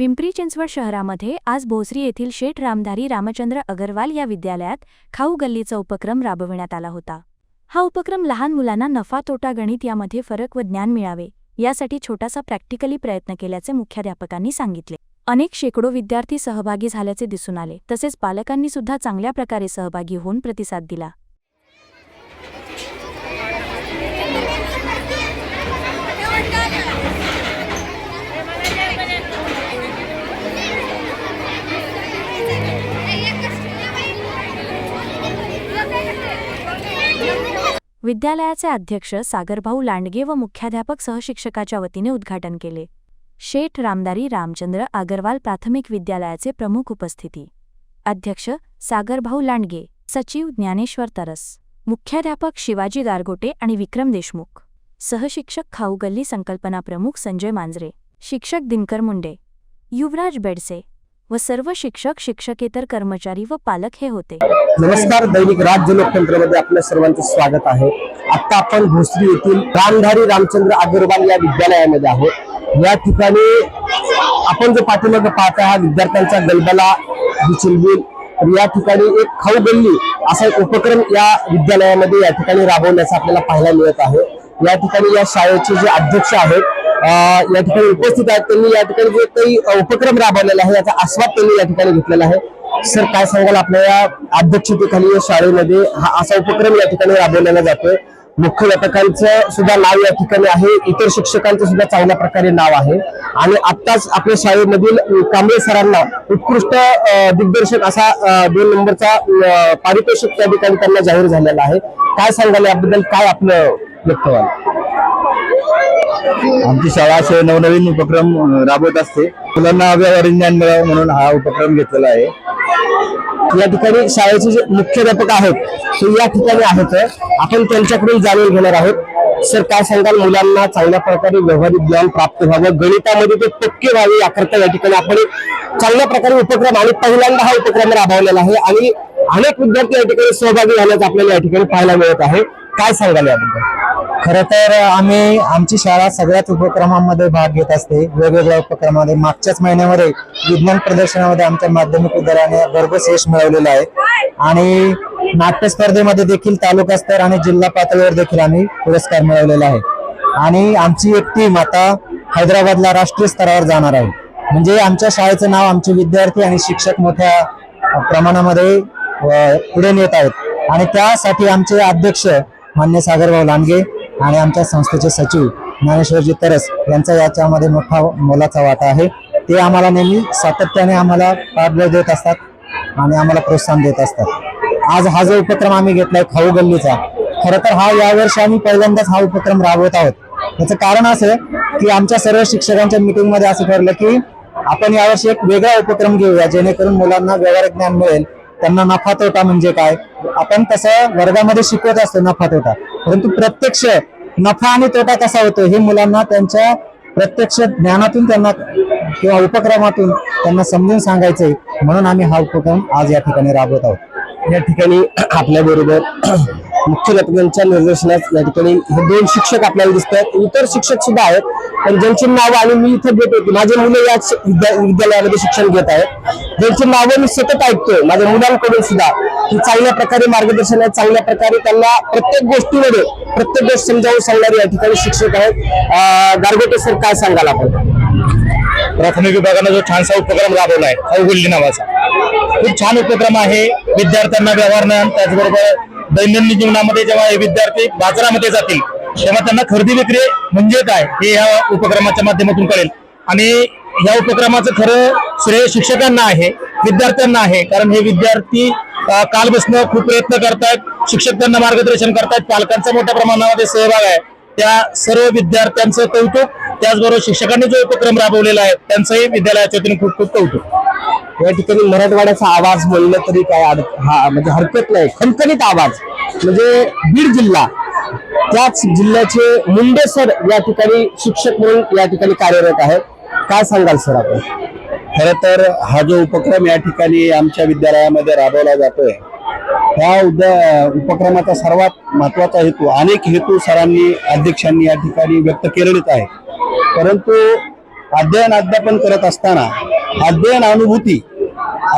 पिंपरी चिंचवड शहरामध्ये आज भोसरी येथील शेठ रामधारी रामचंद्र अगरवाल या विद्यालयात खाऊ गल्लीचा उपक्रम राबविण्यात आला होता. हा उपक्रम लहान मुलांना नफा तोटा गणित यामध्ये फरक व ज्ञान मिळावे यासाठी छोटासा प्रॅक्टिकली प्रयत्न केल्याचे मुख्याध्यापकांनी सांगितले. अनेक शेकडो विद्यार्थी सहभागी झाल्याचे दिसून आले तसेच पालकांनी सुद्धा चांगल्या प्रकारे सहभागी होऊन प्रतिसाद दिला. विद्यालयाचे अध्यक्ष सागरभाऊ लांडगे व मुख्याध्यापक सहशिक्षकाच्या वतीने उद्घाटन केले. शेठ रामदारी रामचंद्र अगरवाल प्राथमिक विद्यालयाचे प्रमुख उपस्थिती. अध्यक्ष सागरभाऊ लांडगे सचिव ज्ञानेश्वर तरस मुख्याध्यापक शिवाजी गारगोटे आणि विक्रम देशमुख सहशिक्षक खाऊगल्ली संकल्पना प्रमुख संजय मांजरे शिक्षक दिनकर मुंडे युवराज बेडसे व सर्व शिक्षक शिक्षकेतर कर्मचारी व पालक हे होते. नमस्कार दैनिक राज्य लोकतंत्रमध्ये आपल्या सर्वांचं स्वागत आहे. आता आपण भोसरी येथील रामधारी रामचंद्र अग्रवाल या विद्यालयामध्ये आहोत. या ठिकाणी आपण जो पाठीमागे पाहत हा विद्यार्थ्यांचा गलबला ही चिलबिल तर या ठिकाणी एक खाऊ गल्ली असा एक उपक्रम या विद्यालयामध्ये या ठिकाणी राबवण्याचा आपल्याला पाहायला मिळत आहे. या ठिकाणी या शाळेचे जे अध्यक्ष आहेत या ठिकाणी उपस्थित आहेत. त्यांनी या ठिकाणी जे काही उपक्रम राबवलेला आहे याचा आस्वाद त्यांनी या ठिकाणी घेतलेला आहे. सर काय सांगाल आपल्या या अध्यक्षतेखाली या शाळेमध्ये? हा असा उपक्रम या ठिकाणी राबवलेला जातोय. मुख्याध्यापकांचं सुद्धा नाव या ठिकाणी आहे. इतर शिक्षकांचं सुद्धा चांगल्या प्रकारे नाव आहे. आणि आत्ताच आपल्या शाळेमधील कांबळे सरांना उत्कृष्ट दिग्दर्शक असा दोन नंबरचा पारितोषिक त्या ठिकाणी त्यांना जाहीर झालेला आहे. काय सांगाल याबद्दल? काय आपलं व्यक्तव्य आमची शाळा असे नवनवीन उपक्रम राबवत असते. मुलांना व्यावहारिक ज्ञान मिळावं म्हणून हा उपक्रम घेतलेला आहे. या ठिकाणी शाळेचे जे मुख्याध्यापक आहेत ते या ठिकाणी आहेत. आपण त्यांच्याकडून जाणून घेणार आहोत सर काय सांगाल? मुलांना चांगल्या प्रकारे व्यावहारिक ज्ञान प्राप्त व्हावं. गणितामध्ये ते पक्के व्हावे याकरता या ठिकाणी आपण चांगल्या प्रकारे उपक्रम आणि पहिल्यांदा हा उपक्रम राबवलेला आहे आणि अनेक विद्यार्थी या ठिकाणी सहभागी झाल्याचं आपल्याला या ठिकाणी पाहायला मिळत आहे. काय सांगाल याबद्दल? खरं तर आम्ही आमची शाळा सगळ्याच उपक्रमांमध्ये भाग घेत असते. वेगवेगळ्या उपक्रमामध्ये मागच्याच महिन्यामध्ये विज्ञान प्रदर्शनामध्ये आमच्या माध्यमिक विद्यालयाने भरघोस यश मिळवलेलं आहे. आणि नाट्य स्पर्धेमध्ये देखील तालुका स्तर आणि जिल्हा पातळीवर देखील आम्ही पुरस्कार मिळवलेला आहे. आणि आमची एक टीम आता हैदराबादला राष्ट्रीय स्तरावर जाणार आहे. म्हणजे आमच्या शाळेचं नाव आमचे विद्यार्थी आणि शिक्षक मोठ्या प्रमाणामध्ये पुढे नेत आहेत. आणि त्यासाठी आमचे अध्यक्ष मान्य सागरभाऊ लांडगे आणि आमच्या संस्थेचे सचिव ज्ञानेश्वरजी तरस यांचा याच्यामध्ये मोठा मोलाचा वाटा आहे. ते आम्हाला नेहमी सातत्याने आम्हाला पाठबळ देत असतात आणि आम्हाला प्रोत्साहन देत असतात. आज हा जो उपक्रम आम्ही घेतलाय खाऊ गल्लीचा खरं तर हा यावर्षी आम्ही पहिल्यांदाच हा उपक्रम राबवत आहोत. याचं कारण असं की आमच्या सर्व शिक्षकांच्या मीटिंगमध्ये असं ठरलं की आपण यावर्षी एक वेगळा उपक्रम घेऊया जेणेकरून मुलांना व्यवहार ज्ञान मिळेल. त्यांना नफा तोटा म्हणजे काय? आपण तसं वर्गामध्ये शिकवत असतो नफा तोटा. परंतु प्रत्यक्ष नफा आणि तोटा कसा होतो हे मुलांना त्यांच्या प्रत्यक्ष ज्ञानातून त्यांना किंवा उपक्रमातून त्यांना समजून सांगायचंय म्हणून आम्ही हा उपक्रम आज या ठिकाणी राबवत आहोत. या ठिकाणी आपल्या बरोबर मुख्याध्यापकांच्या निर्देशनात या ठिकाणी हे दोन शिक्षक आपल्याला दिसत आहेत. इतर शिक्षक सुद्धा आहेत पण ज्यांची नावं आणि मी इथे घेत होती माझे मुलं या विद्या- विद्यालयामध्ये शिक्षण घेत आहेत. ज्यांची नावं मी सतत ऐकतोय माझ्या मुलांकडून सुद्धा की चांगल्या प्रकारे मार्गदर्शन आहे चांगल्या प्रकारे त्यांना प्रत्येक गोष्टीमध्ये प्रत्येक गोष्ट समजावून सांगणारे या ठिकाणी शिक्षक आहेत. गारगोटे सर काय सांगाल आपण? प्राथमिक विभागानं जो छानसा उपक्रम राबवला आहे अवगुल्ली नावाचा. खूप छान उपक्रम आहे. विद्यार्थ्यांना व्यवहार ज्ञान त्याचबरोबर दैनंदिन जीवनामध्ये जेव्हा हे विद्यार्थी बाजारामध्ये जातील तेव्हा त्यांना खरेदी विक्री म्हणजे काय हे या उपक्रमाच्या माध्यमातून कळेल. आणि या उपक्रमाचं खरं श्रेय शिक्षकांना आहे विद्यार्थ्यांना आहे कारण हे विद्यार्थी काल बसणं खूप प्रयत्न करतायत शिक्षक त्यांना मार्गदर्शन करतायत पालकांचा मोठ्या प्रमाणामध्ये सहभाग आहे. त्या सर्व विद्यार्थ्यांचं कौतुक त्याचबरोबर शिक्षकांनी जो उपक्रम राबवलेला आहे त्यांचंही विद्यालयाच्या वतीने खूप खूप कौतुक. या ठिकाणी मराठवाड्याचा आवाज बोललं तरी काय हा म्हणजे हरकत नाही खणखणीत आवाज. म्हणजे बीड जिल्हा त्याच जिल्ह्याचे मुंडे सर या ठिकाणी शिक्षक म्हणून या ठिकाणी कार्यरत आहेत. काय सांगाल सर आपण? खर तर हा जो उपक्रम या ठिकाणी आमच्या विद्यालयामध्ये राबवला जातोय ह्या उद्या उपक्रमाचा सर्वात महत्त्वाचा हेतू अनेक हेतू सरांनी अध्यक्षांनी या ठिकाणी व्यक्त केलेलेच आहे परंतु अध्ययन अध्यापन करत असताना अध्ययन अनुभूती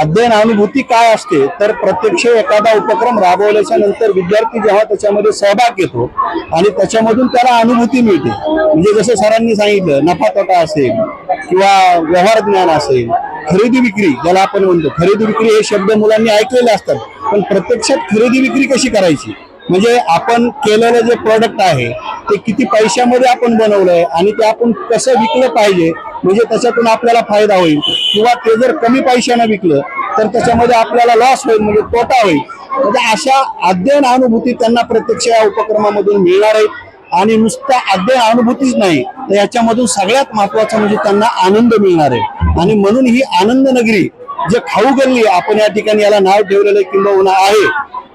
अध्ययन अनुभूती काय असते तर प्रत्यक्ष एखादा उपक्रम राबवल्याच्या नंतर विद्यार्थी जेव्हा त्याच्यामध्ये सहभाग घेतो आणि त्याच्यामधून त्याला अनुभूती मिळते. म्हणजे जसं सरांनी सांगितलं नफा तोटा असेल किंवा व्यवहार ज्ञान असेल खरेदी विक्री ज्याला आपण म्हणतो. खरेदी विक्री हे शब्द मुलांनी ऐकलेले असतात पण प्रत्यक्षात खरेदी विक्री कशी करायची? म्हणजे आपण केलेलं जे प्रोडक्ट आहे ते किती पैशामध्ये आपण बनवलंय आणि ते आपण कसं विकलं पाहिजे म्हणजे त्याच्यातून आपल्याला फायदा होईल. किंवा ते जर कमी पैशानं विकलं तर त्याच्यामध्ये आपल्याला लॉस होईल म्हणजे तोटा होईल. म्हणजे अशा अध्ययन अनुभूती त्यांना प्रत्यक्ष या उपक्रमामधून मिळणार आहेत. आणि नुसता अध्ययन अनुभूतीच नाही तर याच्यामधून सगळ्यात महत्वाचं म्हणजे त्यांना आनंद मिळणार आहे. आणि म्हणून ही आनंद नगरी जे खाऊ गल्ली आपण या ठिकाणी याला नाव ठेवलेलं किंबहुना आहे.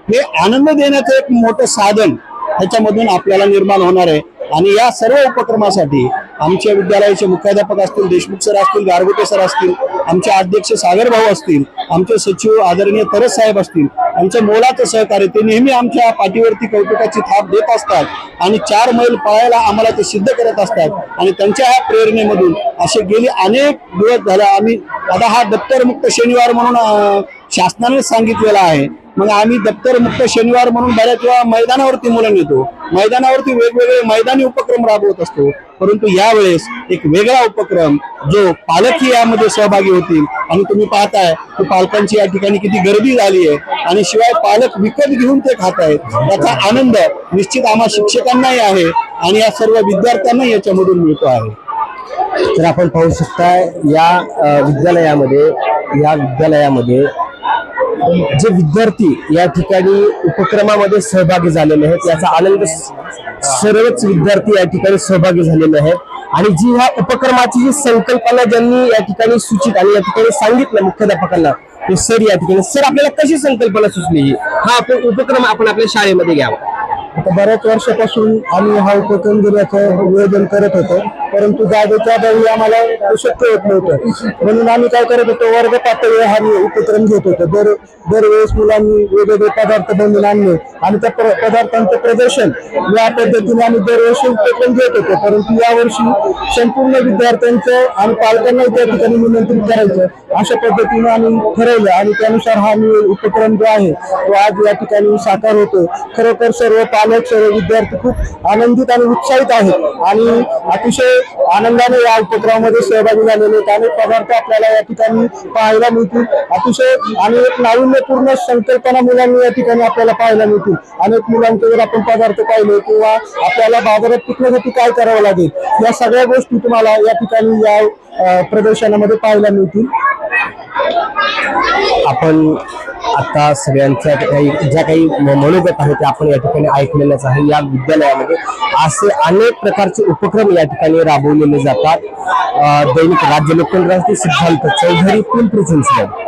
हे आनंद देण्याचं एक मोठं साधन ह्याच्यामधून आपल्याला निर्माण होणार आहे. आणि या सर्व उपक्रमासाठी आमच्या विद्यालयाचे मुख्याध्यापक असतील देशमुख सर असतील गारगोटे सर असतील आमचे अध्यक्ष सागर भाऊ असतील आमचे सचिव आदरणीय तरस साहेब असतील आमचं मोलाचं सहकार्य ते नेहमी आमच्या पाठीवरती कौतुकाची थाप देत असतात आणि चार मैल पळायला आम्हाला ते सिद्ध करत असतात. आणि त्यांच्या ह्या प्रेरणेमधून असे गेली अनेक दिवस झाले आम्ही आता हा दप्तरमुक्त शनिवार म्हणून शासनाने सांगितलेला आहे. मग आम्ही दप्तरमुक्त शनिवार म्हणून बऱ्याच वेळा मैदानावरती मुलं नेतो. मैदानावरती वेगवेगळे मैदानी उपक्रम राबवत असतो. परंतु यावेळेस एक वेगळा उपक्रम जो पालकही यामध्ये सहभागी होतील. आणि तुम्ही पाहताय की पालकांची या ठिकाणी किती गर्दी झाली आहे. आणि शिवाय पालक विकत घेऊन ते खात आहेत. याचा आनंद निश्चित आम्हा शिक्षकांनाही आहे. आणि या सर्व विद्यार्थ्यांनाही याच्यामधून मिळतो आहे. तर आपण पाहू शकता या विद्यालयामध्ये या विद्यालयामध्ये जे विद्यार्थी या ठिकाणी उपक्रमामध्ये सहभागी झालेले आहेत याचा आनंद सर्वच विद्यार्थी या ठिकाणी सहभागी झालेले आहेत. आणि जी ह्या उपक्रमाची जी संकल्पना ज्यांनी या ठिकाणी सूचित आणि या ठिकाणी सांगितलं मुख्याध्यापकांना ते सर या ठिकाणी सर आपल्याला कशी संकल्पना सुचली ही? हा आपण उपक्रम आपण आपल्या शाळेमध्ये घ्यावा. आता बऱ्याच वर्षापासून आम्ही हा उपक्रम घेण्याचं नियोजन करत होतो. परंतु जागेच्या अभावी आम्हाला ते शक्य होत नव्हतं. म्हणून आम्ही काय करत होतो वर्ग पातळीवर हा उपक्रम घेत होतो. दर दरवेळेस मुलांनी वेगवेगळे पदार्थ बनवून आणले. आणि त्या प्र- पदार्थांचं प्रदर्शन या पद्धतीने आम्ही दरवर्षी उपक्रम घेत होतो. परंतु यावर्षी संपूर्ण विद्यार्थ्यांचं आणि पालकांना त्या ठिकाणी निमंत्रित करायचं अशा पद्धतीने आम्ही ठरवलं. आणि त्यानुसार हा मी उपक्रम जो आहे तो आज या ठिकाणी साकार होतो खरोखर सर्व पालक सर्व विद्यार्थी खूप आनंदित आणि उत्साहित आहेत. आणि अतिशय आनंदाने या उपक्रमामध्ये सहभागी झालेले आहेत. अनेक पदार्थ आपल्याला या ठिकाणी पाहायला मिळतील. अतिशय आणि एक नाविन्यपूर्ण संकल्पना मुलांनी या ठिकाणी आपल्याला पाहायला मिळतील. अनेक मुलांचे जर आपण पदार्थ पाहिले किंवा आपल्याला बाजारात टिकण्यासाठी काय करावं लागेल या सगळ्या गोष्टी तुम्हाला या ठिकाणी या प्रदर्शनामध्ये पाहायला मिळतील. आपण आता सगळ्यांच्या काही ज्या काही मनोगत आहे ते आपण या ठिकाणी ऐकलेलंच आहे. या विद्यालयामध्ये असे अनेक प्रकारचे उपक्रम या ठिकाणी राबवलेले जातात. दैनिक राज्य लोकतंत्र सिद्धांत चौधरी पिंपरी चिंचवड